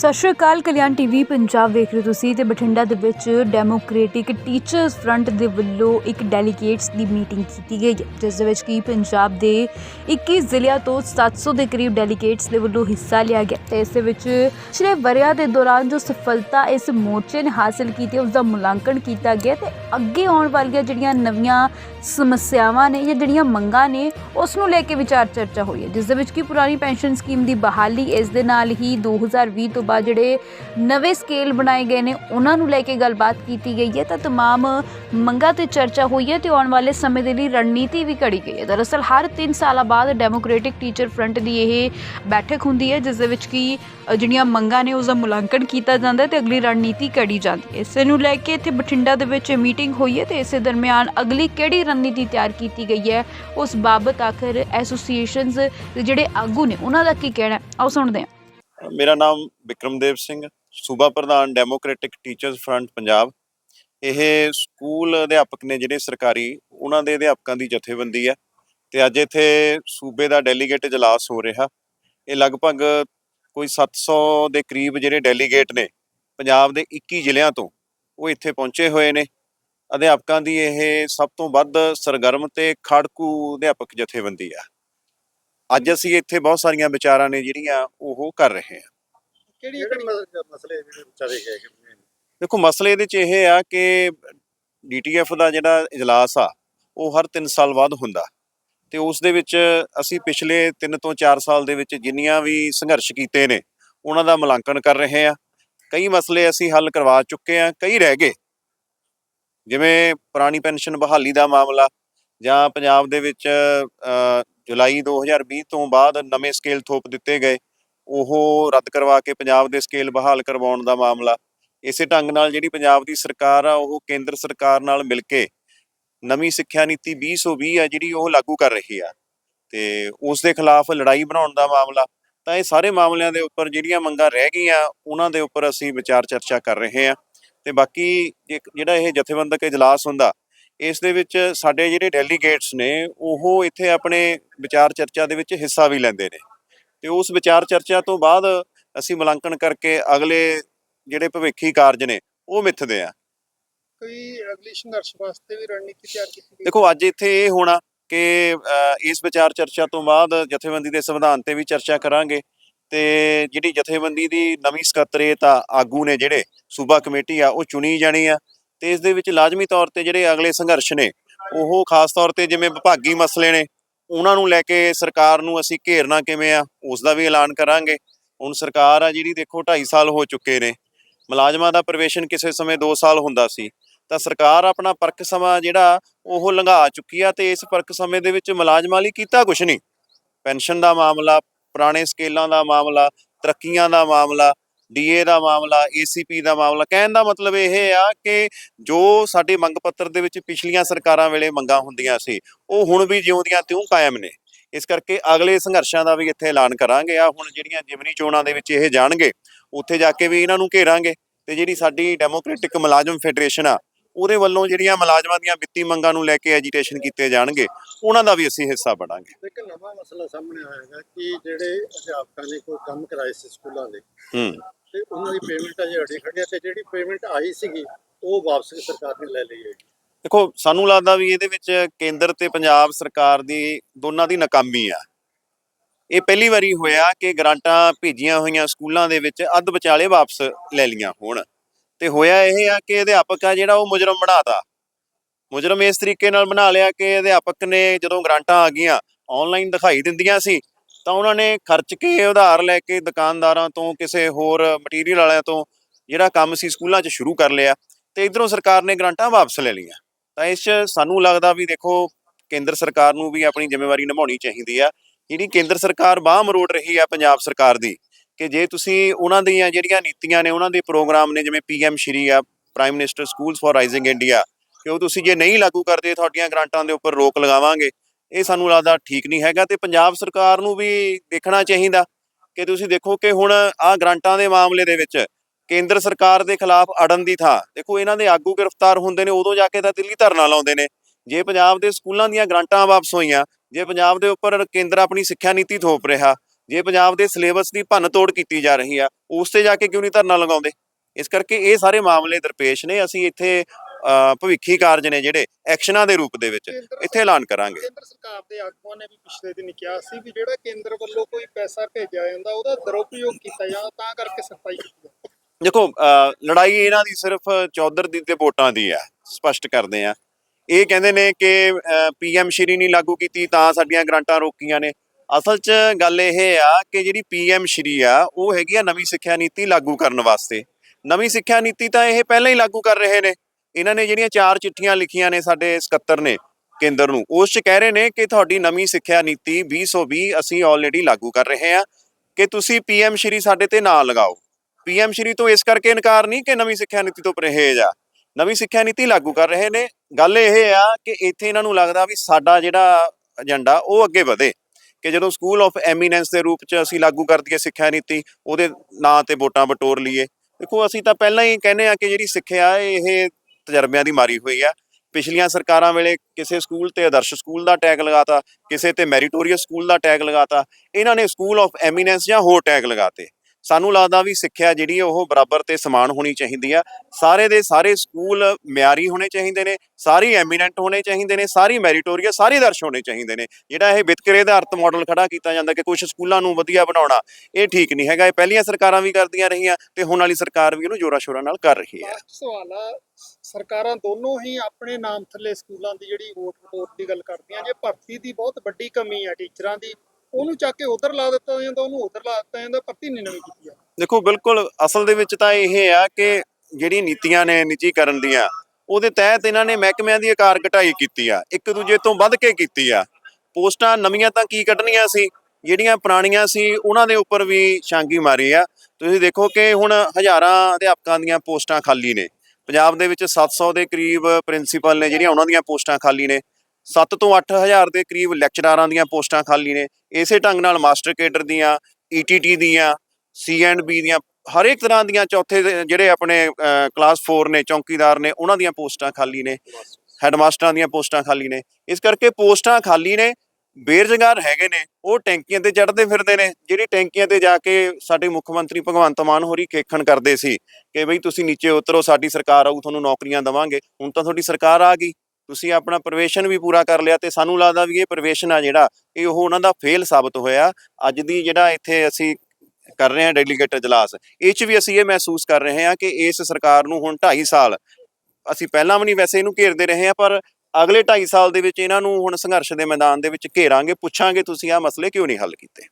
ਸਤਿ ਸ਼੍ਰੀ ਅਕਾਲ ਕਲਿਆਣ ਟੀਵੀ ਪੰਜਾਬ ਵੇਖ ਰਹੇ ਹੋ ਤੁਸੀਂ ਤੇ ਬਠਿੰਡਾ ਦੇ ਵਿੱਚ ਡੈਮੋਕ੍ਰੈਟਿਕ ਟੀਚਰਸ ਫਰੰਟ ਦੇ ਵੱਲੋਂ ਇੱਕ ਡੈਲੀਗੇਟਸ ਦੀ ਮੀਟਿੰਗ ਕੀਤੀ ਗਈ ਹੈ ਜਿਸ ਦੇ ਵਿੱਚ ਕੀ ਪੰਜਾਬ ਦੇ 21 ਜ਼ਿਲ੍ਹਿਆਂ ਤੋਂ 700 ਦੇ ਕਰੀਬ ਡੈਲੀਗੇਟਸ ਦੇ ਵੱਲੋਂ ਹਿੱਸਾ ਲਿਆ ਗਿਆ ਤੇ ਇਸ ਦੇ ਵਿੱਚ ਪਿਛਲੇ ਵਰਿਆਂ ਦੇ ਦੌਰਾਨ ਜੋ ਸਫਲਤਾ ਇਸ ਮੋਰਚੇ ਨੇ ਹਾਸਲ ਕੀਤੀ ਹੈ, ਉਸ ਦਾ ਮੁਲਾਂਕਣ ਕੀਤਾ ਗਿਆ ਤੇ ਅੱਗੇ ਆਉਣ ਵਾਲੀਆਂ ਜਿਹੜੀਆਂ ਨਵੀਆਂ ਸਮੱਸਿਆਵਾਂ ਨੇ ਜਾਂ ਜਿਹੜੀਆਂ ਮੰਗਾਂ ਨੇ ਉਸ ਨੂੰ ਲੈ ਕੇ ਵਿਚਾਰ ਚਰਚਾ ਹੋਈ ਹੈ ਜਿਸ ਦੇ ਵਿੱਚ ਕੀ ਪੁਰਾਣੀ ਪੈਨਸ਼ਨ ਸਕੀਮ ਦੀ ਬਹਾਲੀ ਇਸ ਦੇ ਨਾਲ ਹੀ 2020 ਤੋਂ ਬਾਅਦ ਜਿਹੜੇ ਨਵੇਂ ਸਕੇਲ ਬਣਾਏ ਗਏ ਨੇ ਉਹਨਾਂ ਨੂੰ ਲੈ ਕੇ ਗੱਲਬਾਤ ਕੀਤੀ ਗਈ ਹੈ ਤਾਂ तमाम ਮੰਗਾਂ ਤੇ ਚਰਚਾ ਹੋਈ ਹੈ ਤੇ ਆਉਣ ਵਾਲੇ ਸਮੇਂ ਦੇ ਲਈ ਰਣਨੀਤੀ ਵੀ ਘੜੀ ਗਈ ਹੈ ਦਰਅਸਲ ਹਰ 3 ਸਾਲਾਂ ਬਾਅਦ ਡੈਮੋਕ੍ਰੈਟਿਕ ਟੀਚਰ ਫਰੰਟ ਦੀ ਇਹ ਬੈਠਕ ਹੁੰਦੀ ਹੈ ਜਿਸ ਦੇ ਵਿੱਚ ਕੀ ਅ, ਜਿਹੜੀਆਂ ਮੰਗਾਂ ਨੇ ਉਸ ਦਾ ਮੁਲਾਂਕਣ ਕੀਤਾ ਜਾਂਦਾ ਹੈ ਤੇ ਅਗਲੀ ਰਣਨੀਤੀ ਘੜੀ ਜਾਂਦੀ ਹੈ ਇਸੇ ਨੂੰ ਲੈ ਕੇ ਇੱਥੇ ਬਠਿੰਡਾ ਦੇ ਵਿੱਚ ਮੀਟਿੰਗ ਹੋਈ ਹੈ ਤੇ ਇਸੇ ਦਰਮਿਆਨ ਅਗਲੀ ਕਿਹੜੀ ਰਣਨੀਤੀ ਤਿਆਰ ਕੀਤੀ ਗਈ ਹੈ ਉਸ ਬਾਬਤ ਆਖਰ ਐਸੋਸੀਏਸ਼ਨਸ ਦੇ ਜਿਹੜੇ ਆਗੂ ਨੇ ਉਹਨਾਂ ਦਾ ਕੀ ਕਹਿਣਾ ਹੈ ਆਓ ਸੁਣਦੇ ਹਾਂ ਮੇਰਾ ਨਾਮ ਵਿਕਰਮਦੇਵ ਸਿੰਘ, ਸੂਬਾ ਪ੍ਰਧਾਨ ਡੈਮੋਕ੍ਰੈਟਿਕ ਟੀਚਰਸ ਫਰੰਟ ਪੰਜਾਬ। ਇਹ ਸਕੂਲ ਅਧਿਆਪਕ ਨੇ ਜਿਹੜੇ ਸਰਕਾਰੀ, ਉਹਨਾਂ ਦੇ ਅਧਿਆਪਕਾਂ ਦੀ ਜਥੇਬੰਦੀ ਹੈ ਤੇ ਅੱਜ ਇੱਥੇ ਸੂਬੇ ਦਾ ਡੈਲੀਗੇਟ ਇਜਲਾਸ ਹੋ ਰਿਹਾ। ਇਹ ਲਗਭਗ ਕੋਈ 700 ਦੇ ਕਰੀਬ ਜਿਹੜੇ ਡੈਲੀਗੇਟ ਨੇ, ਪੰਜਾਬ ਦੇ 21 ਜ਼ਿਲ੍ਹਿਆਂ ਤੋਂ, ਉਹ ਇੱਥੇ ਪਹੁੰਚੇ ਹੋਏ ਨੇ। ਅਧਿਆਪਕਾਂ ਦੀ ਇਹ ਸਭ ਤੋਂ ਵੱਧ ਸਰਗਰਮ ਤੇ ਖੜਕੂ ਅਧਿਆਪਕ ਜਥੇਬੰਦੀ ਆ ਅੱਜ ਅਸੀਂ ਇੱਥੇ ਬਹੁਤ ਸਾਰੀਆਂ ਵਿਚਾਰਾਂ ਨੇ ਜਿਹੜੀਆਂ ਉਹ ਕਰ ਰਹੇ ਹਾਂ। ਕਿਹੜੀ ਕਿਹੜੀ ਮਸਲੇ ਜਿਹੜੇ ਵਿਚਾਰੇ ਗਏ ਕਿ ਦੇਖੋ ਮਸਲੇ ਇਹਦੇ ਚ ਇਹ ਆ ਕਿ ਡੀਟੀਐਫ ਦਾ ਜਿਹੜਾ ਇਜਲਾਸ ਆ ਉਹ ਹਰ 3 ਸਾਲ ਬਾਅਦ ਹੁੰਦਾ। ਤੇ ਉਸ ਦੇ ਵਿੱਚ ਅਸੀਂ ਪਿਛਲੇ 3 ਤੋਂ 4 ਸਾਲ ਦੇ ਵਿੱਚ ਜਿੰਨੀਆਂ ਵੀ ਸੰਘਰਸ਼ ਕੀਤੇ ਨੇ ਉਹਨਾਂ ਦਾ ਮੁਲਾਂਕਣ ਕਰ ਰਹੇ ਆ ਕਈ ਮਸਲੇ ਅਸੀਂ ਹੱਲ ਕਰਵਾ ਚੁੱਕੇ ਆ ਕਈ ਰਹਿ ਗਏ। ਜਿਵੇਂ ਪੁਰਾਣੀ ਪੈਨਸ਼ਨ ਬਹਾਲੀ ਦਾ ਮਾਮਲਾ ਜਾਂ ਪੰਜਾਬ ਦੇ ਵਿੱਚ ਜੁਲਾਈ 2020 ਤੋਂ ਬਾਅਦ ਨਵੇਂ ਸਕੇਲ ਥੋਪ ਦਿੱਤੇ ਗਏ। ਉਹ ਰੱਦ ਕਰਵਾ ਕੇ ਪੰਜਾਬ ਦੇ ਸਕੇਲ ਬਹਾਲ ਕਰਵਾਉਣ ਦਾ ਮਾਮਲਾ। ਇਸੇ ਢੰਗ ਨਾਲ ਜਿਹੜੀ ਪੰਜਾਬ ਦੀ ਸਰਕਾਰ ਆ, ਉਹ ਕੇਂਦਰ ਸਰਕਾਰ ਨਾਲ ਮਿਲ ਕੇ ਨਵੀਂ ਸਿੱਖਿਆ ਨੀਤੀ 2020 ਆ ਜਿਹੜੀ ਉਹ ਲਾਗੂ ਕਰ ਰਹੀ ਆ। ਤੇ ਉਸ ਦੇ ਖਿਲਾਫ ਲੜਾਈ ਬਣਾਉਣ ਦਾ ਮਾਮਲਾ। ਤਾਂ ਇਹ ਸਾਰੇ ਮਾਮਲਿਆਂ ਦੇ ਉੱਪਰ ਜਿਹੜੀਆਂ ਮੰਗਾਂ ਰਹਿ ਗਈਆਂ, ਉਹਨਾਂ ਦੇ ਉੱਪਰ ਅਸੀਂ ਵਿਚਾਰ ਚਰਚਾ ਕਰ ਰਹੇ ਹਾਂ। ਤੇ ਬਾਕੀ ਇੱਕ ਜਿਹੜਾ ਇਹ ਜਥੇਬੰਦਕ ਇਜਲਾਸ ਹੁੰਦਾ ਇਸ ਦੇ ਵਿੱਚ ਸਾਡੇ ਜਿਹੜੇ ਡੈਲੀਗੇਟਸ ਨੇ ਉਹ ਇੱਥੇ ਆਪਣੇ ਵਿਚਾਰ ਚਰਚਾ ਦੇ ਵਿੱਚ ਹਿੱਸਾ ਵੀ ਲੈਂਦੇ ਨੇ। ਤੇ ਉਸ ਵਿਚਾਰ ਚਰਚਾ ਤੋਂ ਬਾਅਦ ਅਸੀਂ ਮੁਲਾਂਕਣ ਕਰਕੇ ਅਗਲੇ ਜਿਹੜੇ ਭਵਿੱਖੀ ਕਾਰਜ ਨੇ ਉਹ ਮਿੱਥਦੇ ਆ ਕੋਈ ਅਗਲੀ ਸੰਘਰਸ਼ ਵਾਸਤੇ ਵੀ ਰਣਨੀਤੀ ਤਿਆਰ ਕੀਤੀ ਗਈ? ਦੇਖੋ ਅੱਜ ਇੱਥੇ ਇਹ ਹੋਣਾ ਕਿ ਇਸ ਵਿਚਾਰ ਚਰਚਾ ਤੋਂ ਬਾਅਦ ਜਥੇਬੰਦੀ ਦੇ ਸੰਵਿਧਾਨ ਤੇ ਵੀ ਚਰਚਾ ਕਰਾਂਗੇ ਤੇ ਜਿਹੜੀ ਜਥੇਬੰਦੀ ਦੀ ਨਵੀਂ ਸਕੱਤਰੇਤ ਆ ਆਗੂ ਨੇ ਜਿਹੜੇ ਸੂਬਾ ਕਮੇਟੀ ਆ ਉਹ ਚੁਣੀ ਜਾਣੀ ਆ। ਤੇ ਇਸ ਦੇ ਵਿੱਚ ਲਾਜ਼ਮੀ ਤੌਰ ਤੇ ਜਿਹੜੇ ਅਗਲੇ ਸੰਘਰਸ਼ ਨੇ, ਉਹ ਖਾਸ ਤੌਰ ਤੇ ਜਿਵੇਂ ਵਿਭਾਗੀ ਮਸਲੇ ਨੇ, ਉਹਨਾਂ ਨੂੰ ਲੈ ਕੇ ਸਰਕਾਰ ਨੂੰ ਅਸੀਂ ਘੇਰਨਾ ਕਿਵੇਂ ਆ, ਉਸ ਦਾ ਵੀ ਐਲਾਨ ਕਰਾਂਗੇ। ਹੁਣ ਸਰਕਾਰ ਆ ਜਿਹੜੀ ਦੇਖੋ 2.5 ਸਾਲ ਹੋ ਚੁੱਕੇ ਨੇ, ਮੁਲਾਜ਼ਮਾਂ ਦਾ ਪ੍ਰਵੇਸ਼ਨ ਕਿਸੇ ਸਮੇਂ 2 ਸਾਲ ਹੁੰਦਾ ਸੀ, ਤਾਂ ਸਰਕਾਰ ਆਪਣਾ ਪਰਖ ਸਮਾਂ ਜਿਹੜਾ ਉਹ ਲੰਘਾ ਚੁੱਕੀ ਆ ਤੇ ਇਸ ਪਰਖ ਸਮੇਂ ਦੇ ਵਿੱਚ ਮੁਲਾਜ਼ਮਾਂ ਲਈ ਕੀਤਾ ਕੁਛ ਨਹੀਂ। ਪੈਨਸ਼ਨ ਦਾ ਮਾਮਲਾ, ਪੁਰਾਣੇ ਸਕੇਲਾਂ ਦਾ ਮਾਮਲਾ, ਤਰੱਕੀਆਂ ਦਾ ਮਾਮਲਾ ਡੀਏ ਦਾ ਮਾਮਲਾ ਏਸੀਪੀ ਦਾ ਮਾਮਲਾ ਕਹਿਣ ਦਾ ਮਤਲਬ ਇਹ ਆ ਕਿ ਜੋ ਸਾਡੇ ਮੰਗ ਪੱਤਰ ਦੇ ਵਿੱਚ ਪਿਛਲੀਆਂ ਸਰਕਾਰਾਂ ਵੇਲੇ ਮੰਗਾਂ ਹੁੰਦੀਆਂ ਸੀ ਉਹ ਹੁਣ ਵੀ ਜਿਉਂਦੀਆਂ ਤਿਉਂ ਕਾਇਮ ਨੇ। ਇਸ ਕਰਕੇ ਅਗਲੇ ਸੰਘਰਸ਼ਾਂ ਦਾ ਵੀ ਇੱਥੇ ਐਲਾਨ ਕਰਾਂਗੇ। ਆ ਹੁਣ ਜਿਹੜੀਆਂ ਜਿਮਨੀ ਚੋਣਾਂ ਦੇ ਵਿੱਚ ਇਹ ਜਾਣਗੇ ਉੱਥੇ ਜਾ ਕੇ ਵੀ ਇਹਨਾਂ ਨੂੰ ਘੇਰਾਂਗੇ ਤੇ ਜਿਹੜੀ ਸਾਡੀ ਡੈਮੋਕ੍ਰੈਟਿਕ ਮੁਲਾਜ਼ਮ ਫੈਡਰੇਸ਼ਨ ਆ ਉਹਦੇ ਵੱਲੋਂ ਜਿਹੜੀਆਂ ਮੁਲਾਜ਼ਮਾਂ ਦੀਆਂ ਵਿੱਤੀ ਮੰਗਾਂ ਨੂੰ ਲੈ ਕੇ ਐਜੀਟੇਸ਼ਨ ਕੀਤੇ ਜਾਣਗੇ ਉਹਨਾਂ ਦਾ ਵੀ ਅਸੀਂ ਹਿੱਸਾ ਬਣਾਂਗੇ। ਇੱਕ ਨਵਾਂ ਮਸਲਾ ਸਾਹਮਣੇ ਆਇਆ ਹੈਗਾ ਕਿ ਜਿਹੜੇ ਅਧਿਆਪਕਾਂ ਨੇ ਕੋਈ ਕੰਮ ਕਰਾਏ ਸੀ ਸਕੂਲਾਂ ਦੇ ਹੂੰ। ਤੇ ਉਹਨਾਂ ਦੀ ਪੇਮੈਂਟ ਅਜੇ ਅੜੀ ਖੜੀ ਹੈ ਤੇ ਜਿਹੜੀ ਪੇਮੈਂਟ ਆਈ ਸੀਗੀ, ਉਹ ਵਾਪਸ ਸਰਕਾਰ ਨੇ ਲੈ ਲਈ ਹੈ ਦੇਖੋ, ਸਾਨੂੰ ਲੱਗਦਾ ਵੀ ਇਹਦੇ ਵਿੱਚ ਕੇਂਦਰ ਤੇ ਪੰਜਾਬ ਸਰਕਾਰ ਦੀ ਦੋਨਾਂ ਦੀ ਨਾਕਾਮੀ ਆ। ਇਹ ਪਹਿਲੀ ਵਾਰੀ ਹੋਇਆ ਕਿ ਗ੍ਰਾਂਟਾਂ ਭੇਜੀਆਂ ਹੋਈਆਂ ਸਕੂਲਾਂ ਦੇ ਵਿੱਚ ਅੱਧ ਵਿਚਾਲੇ ਵਾਪਸ ਲੈ ਲੀਆਂ ਹੋਣ। ਤੇ ਹੋਇਆ ਇਹ ਆ ਕਿ ਅਧਿਆਪਕ ਆ ਜਿਹੜਾ ਉਹ ਮੁਜਰਮ ਬਣਾਤਾ। ਮੁਜਰਮ ਇਸ ਤਰੀਕੇ ਨਾਲ ਬਣਾ ਲਿਆ ਕਿ ਅਧਿਆਪਕ ਨੇ ਜਦੋਂ ਗ੍ਰਾਂਟਾਂ ਆ ਗਈਆਂ ਆਨਲਾਈਨ ਦਿਖਾਈ ਦਿੰਦੀਆਂ ਸੀ। ਤਾਂ ਉਹਨਾਂ ਨੇ ਖਰਚ ਕੇ ਉਧਾਰ ਲੈ ਕੇ ਦੁਕਾਨਦਾਰਾਂ ਤੋਂ, ਕਿਸੇ ਹੋਰ ਮਟੀਰੀਅਲ ਵਾਲਿਆਂ ਤੋਂ ਜਿਹੜਾ ਕੰਮ ਸੀ ਸਕੂਲਾਂ 'ਚ ਸ਼ੁਰੂ ਕਰ ਲਿਆ ਤੇ ਇਧਰੋਂ ਸਰਕਾਰ ਨੇ ਗ੍ਰਾਂਟਾਂ ਵਾਪਸ ਲੈ ਲਈਆਂ। ਤਾਂ ਇਸ 'ਚ ਸਾਨੂੰ ਲੱਗਦਾ ਵੀ ਦੇਖੋ, ਕੇਂਦਰ ਸਰਕਾਰ ਨੂੰ ਵੀ ਆਪਣੀ ਜ਼ਿੰਮੇਵਾਰੀ ਨਿਭਾਉਣੀ ਚਾਹੀਦੀ ਆ। ਜਿਹੜੀ ਕੇਂਦਰ ਸਰਕਾਰ ਬਾਹ ਮਰੋੜ ਰਹੀ ਆ ਪੰਜਾਬ ਸਰਕਾਰ ਦੀ, ਕਿ ਜੇ ਤੁਸੀਂ ਉਹਨਾਂ ਦੀਆਂ ਜਿਹੜੀਆਂ ਨੀਤੀਆਂ ਨੇ, ਉਹਨਾਂ ਦੇ ਪ੍ਰੋਗਰਾਮ ਨੇ, ਜਿਵੇਂ ਪੀਐਮ ਸ਼੍ਰੀ ਆ Prime Minister schools for rising India ਕਿ ਉਹ ਤੁਸੀਂ ਜੇ ਨਹੀਂ ਲਾਗੂ ਕਰਦੇ, ਤੁਹਾਡੀਆਂ ਗ੍ਰਾਂਟਾਂ ਦੇ ਉੱਪਰ ਰੋਕ ਲਗਾਵਾਂਗੇ ਇਹ ਸਾਨੂੰ ਲੱਗਦਾ ਠੀਕ ਨਹੀਂ ਹੈਗਾ ਤੇ ਪੰਜਾਬ ਸਰਕਾਰ ਨੂੰ ਵੀ ਦੇਖਣਾ ਚਾਹੀਦਾ ਕਿ ਤੁਸੀਂ ਦੇਖੋ ਕਿ ਹੁਣ ਆਹ ਗ੍ਰਾਂਟਾਂ ਦੇ ਮਾਮਲੇ ਦੇ ਵਿੱਚ ਕੇਂਦਰ ਸਰਕਾਰ ਦੇ ਖਿਲਾਫ ਅੜਨ ਦੀ ਥਾਂ, ਦੇਖੋ ਇਹਨਾਂ ਦੇ ਆਗੂ ਗ੍ਰਿਫਤਾਰ ਹੁੰਦੇ ਨੇ, ਉਦੋਂ ਜਾ ਕੇ ਤਾਂ ਦਿੱਲੀ ਧਰਨਾ ਲਾਉਂਦੇ ਨੇ। ਜੇ ਪੰਜਾਬ ਦੇ ਸਕੂਲਾਂ ਦੀਆਂ ਗ੍ਰਾਂਟਾਂ ਵਾਪਸ ਹੋਈਆਂ, ਜੇ ਪੰਜਾਬ ਦੇ ਉੱਪਰ ਕੇਂਦਰ ਆਪਣੀ ਸਿੱਖਿਆ ਨੀਤੀ ਥੋਪ ਰਿਹਾ, ਜੇ ਪੰਜਾਬ ਦੇ ਸਿਲੇਬਸ ਦੀ ਭੰਨ ਤੋੜ ਕੀਤੀ ਜਾ ਰਹੀ ਆ, ਉਸ ਤੇ ਜਾ ਕੇ ਕਿਉਂ ਨਹੀਂ ਧਰਨਾ ਲਗਾਉਂਦੇ? ਇਸ ਕਰਕੇ ਇਹ ਸਾਰੇ ਮਾਮਲੇ ਦਰਪੇਸ਼ ਨੇ, ਅਸੀਂ ਇੱਥੇ ਭਵਿੱਖੀ ਕਾਰਜ ਨੇ ਜਿਹੜੇ ਐਕਸ਼ਨਾਂ ਦੇ ਰੂਪ ਦੇ ਵਿੱਚ ਇੱਥੇ ਐਲਾਨ ਕਰਾਂਗੇ। ਕੇਂਦਰ ਸਰਕਾਰ ਦੇ ਆਗੂਆਂ ਨੇ ਵੀ ਪਿਛਲੇ ਦਿਨ ਕਿਹਾ ਸੀ ਵੀ ਜਿਹੜਾ ਕੇਂਦਰ ਵੱਲੋਂ ਕੋਈ ਪੈਸਾ ਭੇਜਿਆ ਜਾਂਦਾ ਉਹਦਾ ਦੁਰਉਪਯੋਗ ਕੀਤਾ ਜਾਂਦਾ ਤਾਂ ਕਰਕੇ ਸਖਤਾਈ ਕੀਤੀ ਜਾਂਦੀ ਹੈ। ਦੇਖੋ ਲੜਾਈ ਇਹਨਾਂ ਦੀ ਸਿਰਫ ਚੌਧਰ ਦੀ ਤੇ ਵੋਟਾਂ ਦੀ ਆ ਸਪਸ਼ਟ ਕਰਦੇ ਆ ਇਹ ਕਹਿੰਦੇ ਨੇ ਕਿ ਪੀਐਮ ਸ਼੍ਰੀ ਨਹੀਂ ਲਾਗੂ ਕੀਤੀ ਤਾਂ ਸਾਡੀਆਂ ਗ੍ਰਾਂਟਾਂ ਰੋਕੀਆਂ ਨੇ। ਅਸਲ 'ਚ ਗੱਲ ਇਹ ਆ ਕਿ ਜਿਹੜੀ ਪੀਐਮ ਸ਼੍ਰੀ ਆ ਉਹ ਹੈਗੀ ਆ ਨਵੀਂ ਸਿੱਖਿਆ ਨੀਤੀ ਲਾਗੂ ਕਰਨ ਵਾਸਤੇ। ਨਵੀਂ ਸਿੱਖਿਆ ਨੀਤੀ ਤਾਂ ਇਹ ਪਹਿਲਾਂ ਹੀ ਲਾਗੂ ਕਰ ਰਹੇ ਨੇ। ਇਹਨਾਂ ਨੇ ਜਿਹੜੀਆਂ ਚਾਰ ਚਿੱਠੀਆਂ ਲਿਖੀਆਂ ਨੇ ਸਾਡੇ ਸਕੱਤਰ ਨੇ ਕੇਂਦਰ ਨੂੰ ਉਸ 'ਚ ਕਹਿ ਰਹੇ ਨੇ ਕਿ ਤੁਹਾਡੀ ਨਵੀਂ ਸਿੱਖਿਆ ਨੀਤੀ 2020 ਅਸੀਂ ਆਲਰੇਡੀ ਲਾਗੂ ਕਰ ਰਹੇ ਹਾਂ ਕਿ ਤੁਸੀਂ ਪੀਐਮ ਸ਼੍ਰੀ ਸਾਡੇ ਤੇ ਨਾਂ ਲਗਾਓ। ਪੀਐਮ ਸ਼੍ਰੀ ਤੋਂ ਇਸ ਕਰਕੇ ਇਨਕਾਰ ਨਹੀਂ ਕਿ ਨਵੀਂ ਸਿੱਖਿਆ ਨੀਤੀ ਤੋਂ ਪਰਹੇਜ਼ ਆ। ਨਵੀਂ ਸਿੱਖਿਆ ਨੀਤੀ ਲਾਗੂ ਕਰ ਰਹੇ ਨੇ। ਗੱਲ ਇਹ ਆ ਕਿ ਇੱਥੇ ਇਹਨਾਂ ਨੂੰ ਲੱਗਦਾ ਵੀ ਸਾਡਾ ਜਿਹੜਾ ਏਜੰਡਾ, ਉਹ ਅੱਗੇ ਵਧੇ ਕਿ ਜਦੋਂ ਸਕੂਲ ਆਫ ਐਮੀਨੈਂਸ ਦੇ ਰੂਪ 'ਚ ਅਸੀਂ ਲਾਗੂ ਕਰ ਦਈਏ ਸਿੱਖਿਆ ਨੀਤੀ, ਉਹਦੇ ਨਾਂ ਤੇ ਵੋਟਾਂ ਬਟੋਰ ਲਈਏ। ਦੇਖੋ, ਅਸੀਂ ਤਾਂ ਪਹਿਲਾਂ ਹੀ ਕਹਿੰਦੇ ਆ ਕਿ ਜਿਹੜੀ ਸਿੱਖਿਆ ਇਹ ਤਜਰਬਿਆਂ ਦੀ ਮਾਰੀ ਹੋਈ ਆ ਪਿਛਲੀਆਂ ਸਰਕਾਰਾਂ ਵੇਲੇ ਕਿਸੇ ਸਕੂਲ ਤੇ ਆਦਰਸ਼ ਸਕੂਲ ਦਾ ਟੈਗ ਲਗਾਤਾ, ਕਿਸੇ ਤੇ ਮੈਰੀਟੋਰੀਅਸ ਸਕੂਲ ਦਾ ਟੈਗ ਲਗਾਤਾ, ਇਹਨਾਂ ਨੇ ਸਕੂਲ ਆਫ ਐਮੀਨੈਂਸ ਜਾਂ ਹੋਰ ਟੈਗ ਲਗਾਤੇ। ਸਾਨੂੰ ਲੱਗਦਾ ਵੀ ਸਿੱਖਿਆ ਜਿਹੜੀ ਆ, ਉਹ ਬਰਾਬਰ ਤੇ ਸਮਾਨ ਹੋਣੀ ਚਾਹੀਦੀ ਆ। ਸਾਰੇ ਦੇ ਸਾਰੇ ਸਕੂਲ ਮਿਆਰੀ ਹੋਣੇ ਚਾਹੀਦੇ ਨੇ, ਸਾਰੇ ਐਮੀਨੈਂਟ ਹੋਣੇ ਚਾਹੀਦੇ ਨੇ, ਸਾਰੇ ਮੈਰੀਟੋਰੀਅਸ ਸਾਰੇ ਆਦਰਸ਼ ਹੋਣੇ ਚਾਹੀਦੇ ਨੇ। ਜਿਹੜਾ ਇਹ ਵਿਤਕਰੇ ਦਾ ਅਰਥ ਮਾਡਲ ਖੜਾ ਕੀਤਾ ਜਾਂਦਾ ਕਿ ਕੁਝ ਸਕੂਲਾਂ ਨੂੰ ਵਧੀਆ ਬਣਾਉਣਾ, ਇਹ ਠੀਕ ਨਹੀਂ ਹੈਗਾ। ਇਹ ਪਹਿਲੀਆਂ ਸਰਕਾਰਾਂ ਵੀ ਕਰਦੀਆਂ ਰਹੀਆਂ ਤੇ ਹੁਣ ਵਾਲੀ ਸਰਕਾਰ ਵੀ ਇਹਨੂੰ ਜੋਰਾ ਸ਼ੋਰਾ ਨਾਲ ਕਰ ਰਹੀ ਹੈ। ਲਾਸਟ ਸਵਾਲ ਆ, ਸਰਕਾਰਾਂ ਦੋਨੋਂ ਹੀ ਆਪਣੇ ਨਾਮ ਥੱਲੇ ਸਕੂਲਾਂ ਦੀ ਜਿਹੜੀ ਵੋਟ ਵੋਟ ਦੀ ਗੱਲ ਕਰਦੀਆਂ ਜੇ ਭਰਤੀ ਦੀ ਬਹੁਤ ਵੱਡੀ ਕਮੀ ਆ, ਟੀਚਰਾਂ ਦੀ ਉਹਨੂੰ ਚੱਕ ਕੇ ਉਧਰ ਲਾ ਦਿੱਤਾ ਜਾਂਦਾ, ਉਹਨੂੰ ਉਧਰ ਲਾ ਦਿੱਤਾ ਜਾਂਦਾ, ਭਰਤੀ ਨਹੀਂ ਨਵੀਂ ਕੀਤੀ ਜਾਂਦੀ ਦੇਖੋ, ਬਿਲਕੁਲ ਅਸਲ ਦੇ ਵਿੱਚ ਤਾਂ ਇਹ ਆ ਕਿ ਜਿਹੜੀ ਨੀਤੀਆਂ ਨੇ ਨਿੱਜੀਕਰਨ ਦੀਆਂ, ਉਹਦੇ ਤਹਿਤ ਇਹਨਾਂ ਨੇ ਮਹਿਕਮਿਆਂ ਦੀ ਆਕਾਰ ਘਟਾਈ ਕੀਤੀ ਆ, ਇੱਕ ਦੂਜੇ ਤੋਂ ਵੱਧ ਕੇ ਕੀਤੀ ਆ। ਪੋਸਟਾਂ ਨਵੀਆਂ ਤਾਂ ਕੀ ਕੱਢਣੀਆਂ ਸੀ, ਜਿਹੜੀਆਂ ਪੁਰਾਣੀਆਂ ਸੀ, ਉਹਨਾਂ ਦੇ ਉੱਪਰ ਵੀ ਛਾਂਗੀ ਮਾਰੀ ਆ। ਤੁਸੀਂ ਦੇਖੋ ਕਿ ਹੁਣ ਹਜ਼ਾਰਾਂ ਅਧਿਆਪਕਾਂ ਦੀਆਂ ਪੋਸਟਾਂ ਖਾਲੀ ਨੇ। ਪੰਜਾਬ ਦੇ ਵਿੱਚ 700 ਦੇ ਕਰੀਬ ਪ੍ਰਿੰਸੀਪਲ ਨੇ ਜਿਹੜੀਆਂ ਉਹਨਾਂ ਦੀਆਂ ਪੋਸਟਾਂ ਖਾਲੀ ਨੇ। 7 ਤੋਂ 8000 ਦੇ ਕਰੀਬ ਲੈਕਚਰਾਰਾਂ ਦੀਆਂ ਪੋਸਟਾਂ ਖਾਲੀ ਨੇ। ਇਸੇ ਢੰਗ ਨਾਲ ਮਾਸਟਰ ਕੇਡਰ ਦੀਆਂ ਈਟੀਟੀ ਦੀਆਂ ਸੀ ਐਂਡ ਬੀ ਦੀਆਂ ਹਰ ਇੱਕ ਤਰ੍ਹਾਂ ਦੀਆਂ ਚੌਥੇ ਜਿਹੜੇ ਆਪਣੇ ਕਲਾਸ 4 ਨੇ, ਚੌਂਕੀਦਾਰ ਨੇ, ਉਹਨਾਂ ਦੀਆਂ ਪੋਸਟਾਂ ਖਾਲੀ ਨੇ। ਹੈਡਮਾਸਟਰਾਂ ਦੀਆਂ ਪੋਸਟਾਂ ਖਾਲੀ ਨੇ। ਇਸ ਕਰਕੇ ਪੋਸਟਾਂ ਖਾਲੀ ਨੇ, ਬੇਰੁਜ਼ਗਾਰ ਹੈਗੇ ਨੇ, ਉਹ ਟੈਂਕੀਆਂ ਤੇ ਚੜ੍ਹਦੇ ਫਿਰਦੇ ਨੇ, ਜਿਹੜੀ ਟੈਂਕੀਆਂ ਤੇ ਜਾ ਕੇ ਸਾਡੇ ਮੁੱਖ ਮੰਤਰੀ ਭਗਵੰਤ ਮਾਨ ਹੋਰੀ ਖੇਖਣ ਕਰਦੇ ਸੀ ਕਿ ਬਈ ਤੁਸੀਂ ਨੀਚੇ ਉਤਰੋ, ਸਾਡੀ ਸਰਕਾਰ ਆਊ, ਤੁਹਾਨੂੰ ਨੌਕਰੀਆਂ ਦੇਵਾਂਗੇ। ਹੁਣ ਤਾਂ ਤੁਹਾਡੀ ਸਰਕਾਰ ਆ ਗਈ। ਤੁਸੀਂ ਆਪਣਾ ਪ੍ਰਵੇਸ਼ਨ ਵੀ ਪੂਰਾ ਕਰ ਲਿਆ ਤੇ ਸਾਨੂੰ ਲੱਗਦਾ ਵੀ ਇਹ ਪ੍ਰਵੇਸ਼ਨ ਆ ਜਿਹੜਾ, ਇਹ ਉਹ ਉਹਨਾਂ ਦਾ ਫੇਲ ਸਾਬਤ ਹੋਇਆ। ਅੱਜ ਦੀ ਜਿਹੜਾ ਇੱਥੇ ਅਸੀਂ ਕਰ ਰਹੇ ਹਾਂ ਡੈਲੀਗੇਟ ਇਜਲਾਸ, ਇਹ ਚ ਵੀ ਅਸੀਂ ਇਹ ਮਹਿਸੂਸ ਕਰ ਰਹੇ ਹਾਂ ਕਿ ਇਸ ਸਰਕਾਰ ਨੂੰ ਹੁਣ 2.5 ਸਾਲ, ਅਸੀਂ ਪਹਿਲਾਂ ਵੀ ਨਹੀਂ ਵੈਸੇ ਇਹਨੂੰ ਘੇਰਦੇ ਰਹੇ ਹਾਂ, ਪਰ ਅਗਲੇ 2.5 ਸਾਲ ਦੇ ਵਿੱਚ ਇਹਨਾਂ ਨੂੰ ਹੁਣ ਸੰਘਰਸ਼ ਦੇ ਮੈਦਾਨ ਦੇ ਵਿੱਚ ਘੇਰਾਂਗੇ, ਪੁੱਛਾਂਗੇ ਤੁਸੀਂ ਆਹ ਮਸਲੇ ਕਿਉਂ ਨਹੀਂ ਹੱਲ ਕੀਤੇ।